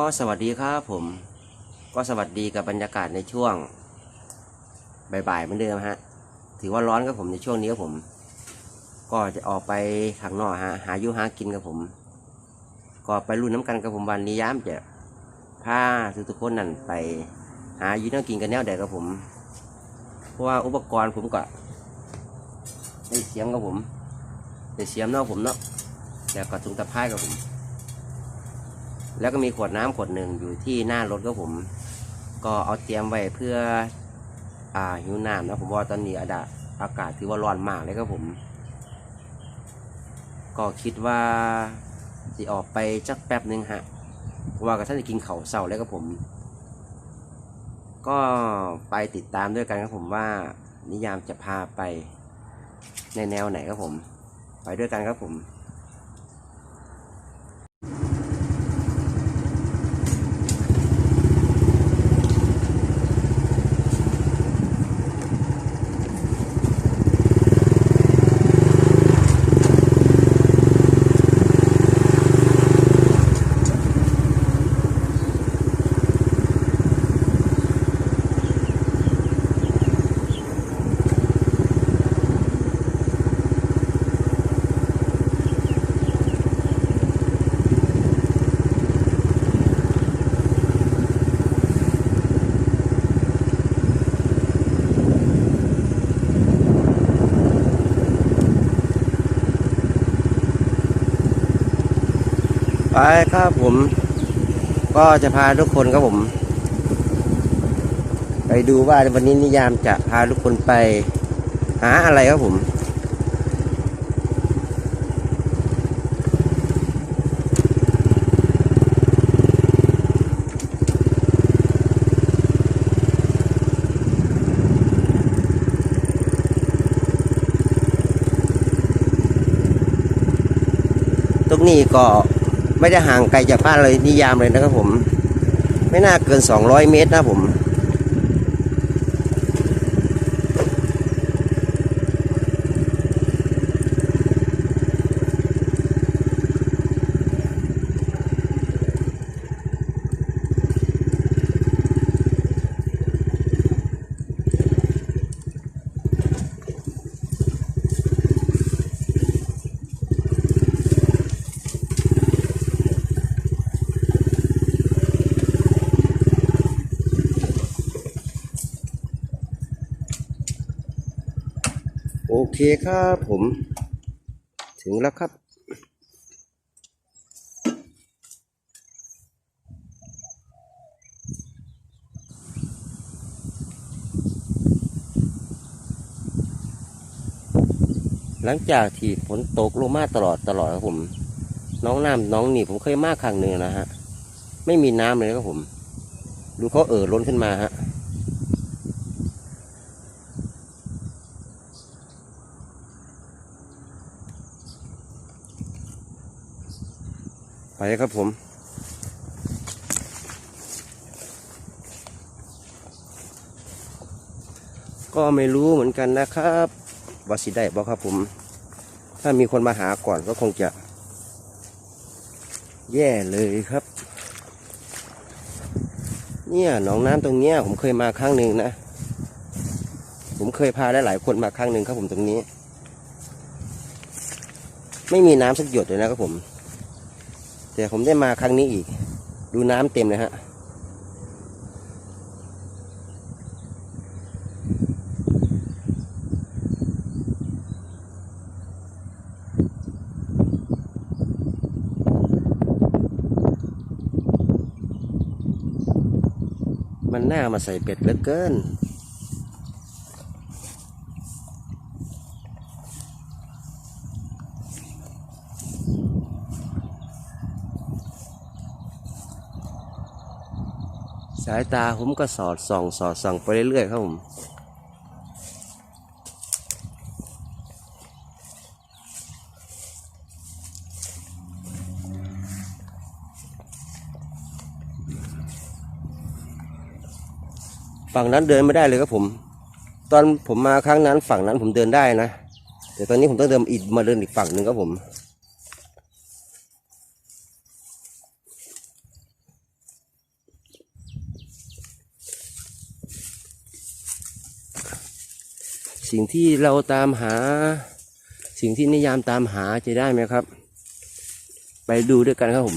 ก็สวัสดีครับผม ก็สวัสดีกับบรรยากาศในช่วงบ่ายๆเหมือนเดิมฮะ ถือว่าร้อนครับผมในช่วงนี้ครับผม ก็จะออกไปข้างนอกฮะหาอยุหากินกับผม ก็ไปรุ่นน้ำกันกับผมวันนี้ย้ำจะพาทุกๆคนนั่นไป หาอยูน้ำกินกันแนวใดกับผม เพราะว่าอุปกรณ์ผมก็ได้เสียมกับผมได้เสียมเนอกผมเนาะแล้วก็ถุงตะไคร้กับผม แล้วก็มีขวดน้ำขวดหนึ่งอยู่ที่หน้ารถก็ผม ก็เอาเตรียมไว้เพื่ออ่าหิวน้ำนะผมว่าตอนนี้อากาศอากาศถือว่าร้อนมากเลยครับผม ก็คิดว่าจะออกไปจักแป๊บหนึ่งฮะว่ากับท่านจะกินเข่าเสาแล้วครับผม ก็ไปติดตามด้วยกันครับผมว่า นิยามจะพาไปในแนวไหนครับผม ไปด้วยกันครับผม ไปครับผม ก็จะพาทุกคนครับผม ไปดูว่าวันนี้นิยามจะพาทุกคนไปหาอะไรครับผมตรงนี้ก็ ไม่ได้ห่างไกลจากบ้านเลยนิยามเลยนะครับผม ไม่น่าเกิน 200 เมตรนะผม โอเคครับผม ถึงแล้วครับ หลังจากที่ฝนตกลงมาตลอดตลอดครับผม น้องน้ำน้องนี่ผมเคยมากครั้งหนึ่งนะฮะ ไม่มีน้ำเลยครับผม ดูเขาเอ่อล้นขึ้นมาฮะ ไปครับผม ก็ไม่รู้เหมือนกันนะครับว่าสิได้บอกครับผม ถ้ามีคนมาหาก่อนก็คงจะ แย่เลยครับ เนี่ยหนองน้ำตรงเนี้ยผมเคยมาครั้งหนึ่งนะ ผมเคยพาหลายๆคนมาครั้งหนึ่งครับผมตรงนี้ ไม่มีน้ำสักหยดเลยนะครับผม แต่ผมได้มาครั้งนี้อีก ดูน้ำเต็มเลยฮะมันน่ามาใส่เป็ดเหลือเกิน สายตาผมก็สอดส่อง สอดส่องไปเรื่อยๆครับผมฝั่งนั้นเดินไม่ได้เลยครับผม ตอนผมมาครั้งนั้นฝั่งนั้นผมเดินได้นะแต่ตอนนี้ผมต้องเดินอีกมาเดินอีกฝั่งหนึ่งครับผม สิ่งที่เราตามหา สิ่งที่นิยามตามหาจะได้ไหมครับ ไปดูด้วยกันครับผม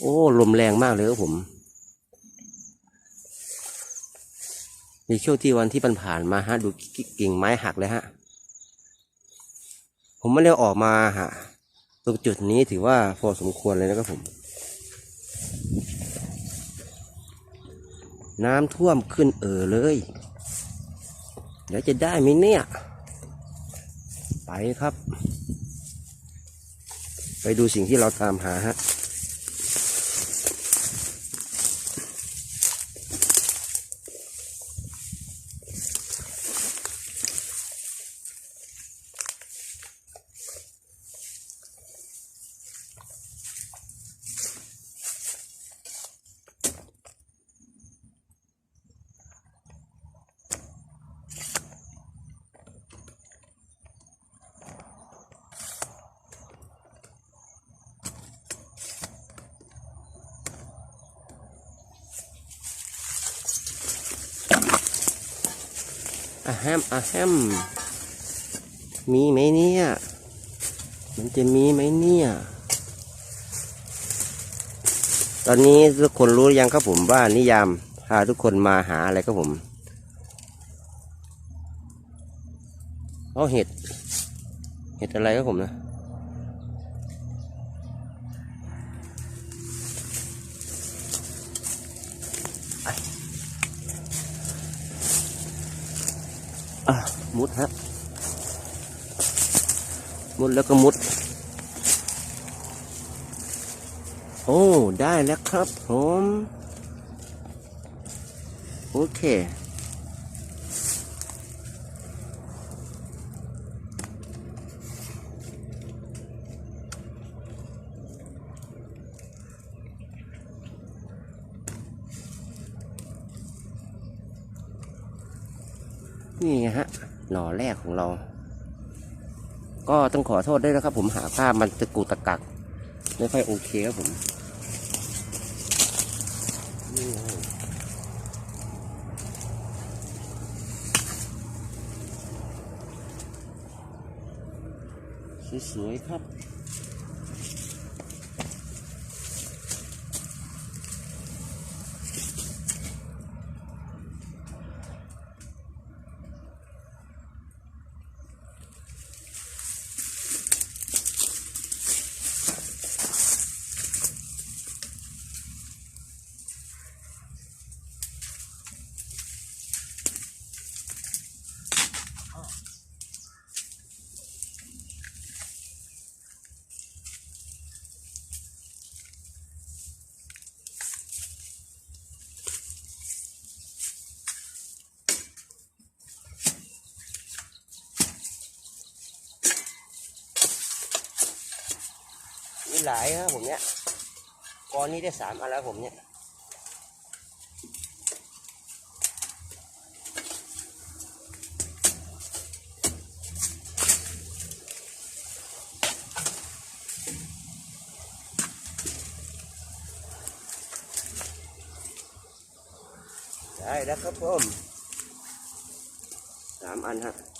โอ้ ลมแรงมากเลยครับผม ในช่วงที่วันที่ผ่านมาฮะดูกิ่งไม้หักเลยฮะ ผมไม่ได้ออกมาฮะ ตรงจุดนี้ถือว่าพอสมควรเลยนะครับผม น้ำท่วมขึ้นเอ่อเลย เดี๋ยวจะได้ไหมเนี่ย ไปครับ ไปดูสิ่งที่เราตามหาฮะ แฮมอะแฮม มีไหมเนี่ย มันจะมีไหมเนี่ย ตอนนี้ทุกคนรู้ยังครับผมว่านิยามพาทุกคนมาหาอะไรครับผมเอาเห็ด เห็ดอะไรครับผมนะ มุดฮะ มุดแล้วก็มุด โอ้ ได้แล้วครับผม โอเคนี่ฮะ หน่อแรกของเรา ก็ต้องขอโทษด้วยนะครับ ผมหาภาพมันตะกุตะกัก ไม่ค่อยโอเคครับผมสวยๆครับ มีหลายครับผมเนี่ยกอนนี้ได้สามอันแล้วผมเนี่ยได้แล้วครับผมสามอันฮะ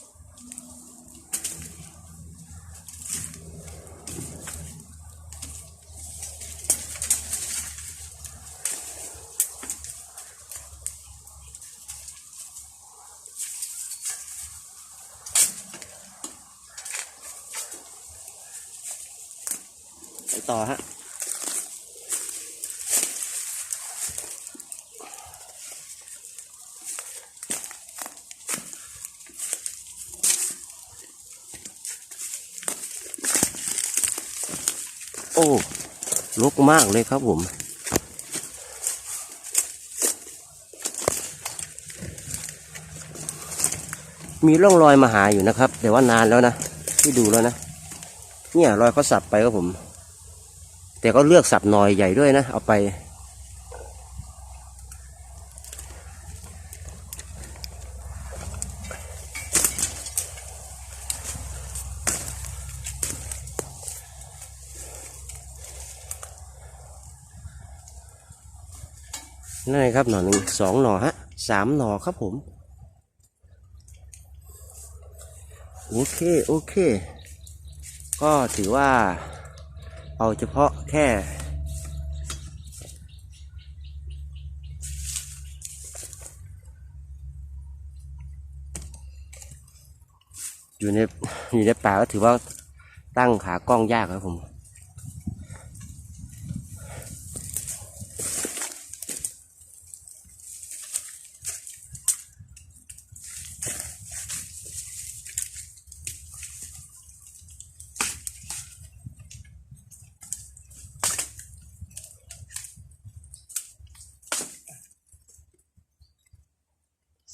อ้ลกมากเลยครับผม มีร่องรอยมาหาอยู่นะครับ แต่ว่านานแล้วนะ ที่ดูแล้วนะ เนี่ยรอยเขาสับไปครับผม แต่ก็เลือกสับหน่อยใหญ่ด้วยนะ เอาไป นั่นไงครับหน่อหนึ่งสองหน่อฮะสามหน่อครับผม โอเคโอเค ก็ถือว่า เอาเฉพาะแค่ อยู่ในอยู่ในป่าก็ถือว่าตั้งขากล้องยากครับผม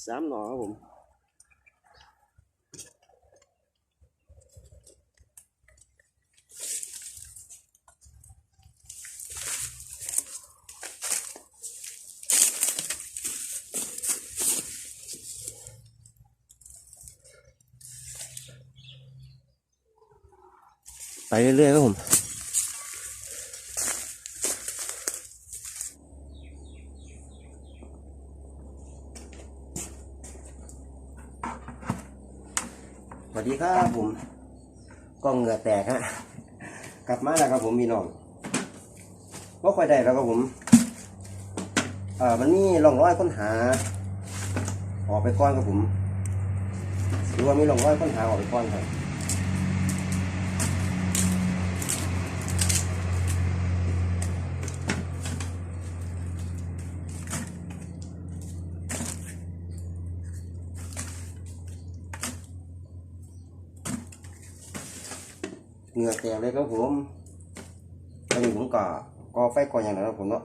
สามหน่อครับผมไปเรื่อยๆครับผม ดีครับผมกล้องเหงื่อแตกฮะกลับมาแล้วครับผมมีน้องว่าค่อยได้แล้วครับผมเอ่อมันมีร่องรอยค้นหา ออกไปก้อนครับผมหรือว่ามีร่องรอยค้นหาออกไปก้อนครับ เหงื่อแตกเลยครับผมตอนนี้ผมก็กอไฟก่อนอย่างนั้นครับผมเนาะ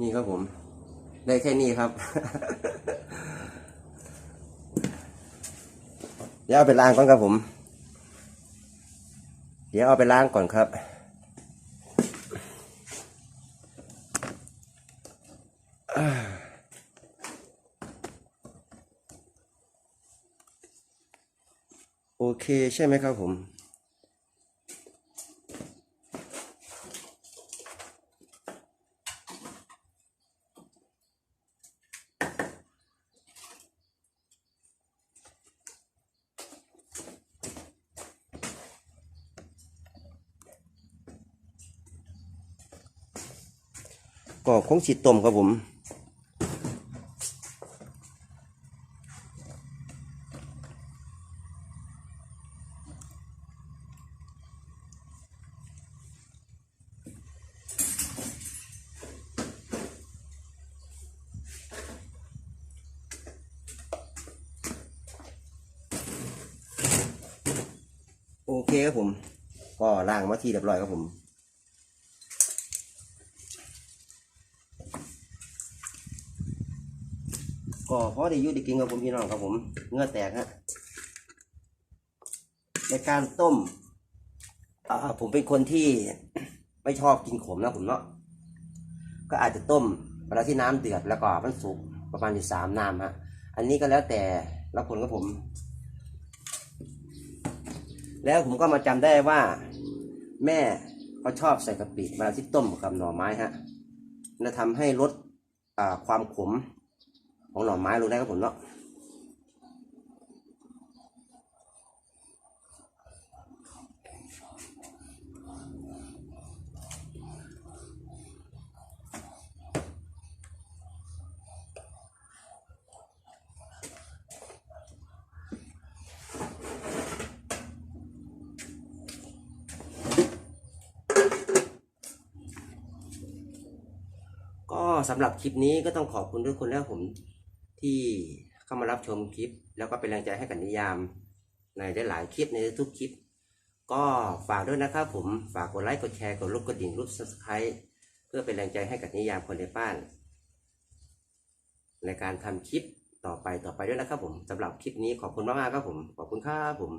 นี่ครับผม ได้แค่นี้ครับ เดี๋ยวเอาไปล้างก่อนครับผม เดี๋ยวเอาไปล้างก่อนครับ โอเคใช่ไหมครับผม งสิต้มครับผมโอเคครับผม ก็ล้างมาทีเรียบร้อยครับผม ก็พอได้ยุได้กินกับผมพี่น้องครับผมเงื่อแตกฮะในการต้มผมเป็นคนที่ไม่ชอบกินขมนะผมเนาะก็อาจจะต้มเวลาที่น้ำเดือดแล้วก็มันสุกประมาณอยู่สามน้ำฮะอันนี้ก็แล้วแต่ละคนครับผม แล้วผมก็มาจำได้ว่า แม่เขาชอบใส่กะปิเวลาที่ต้มกับหน่อไม้ฮะจะทำให้ลดความขม ของหน่อไม้ลงได้ครับผมเนาะก็สำหรับคลิปนี้ก็ต้องขอบคุณทุกคนแล้วผม ที่เข้ามารับชมคลิป แล้วก็เป็นแรงใจให้กับนิยามในหลายๆคลิปในทุกคลิป ก็ฝากด้วยนะครับผมฝากกดไลค์กดแชร์กดรูปกดดิ่งรูป subscribe เพื่อเป็นแรงใจให้กับนิยามคนในบ้าน ในการทำคลิปต่อไปต่อไปด้วยนะครับผมสำหรับคลิปนี้ขอบคุณมากๆครับผมขอบคุณครับผม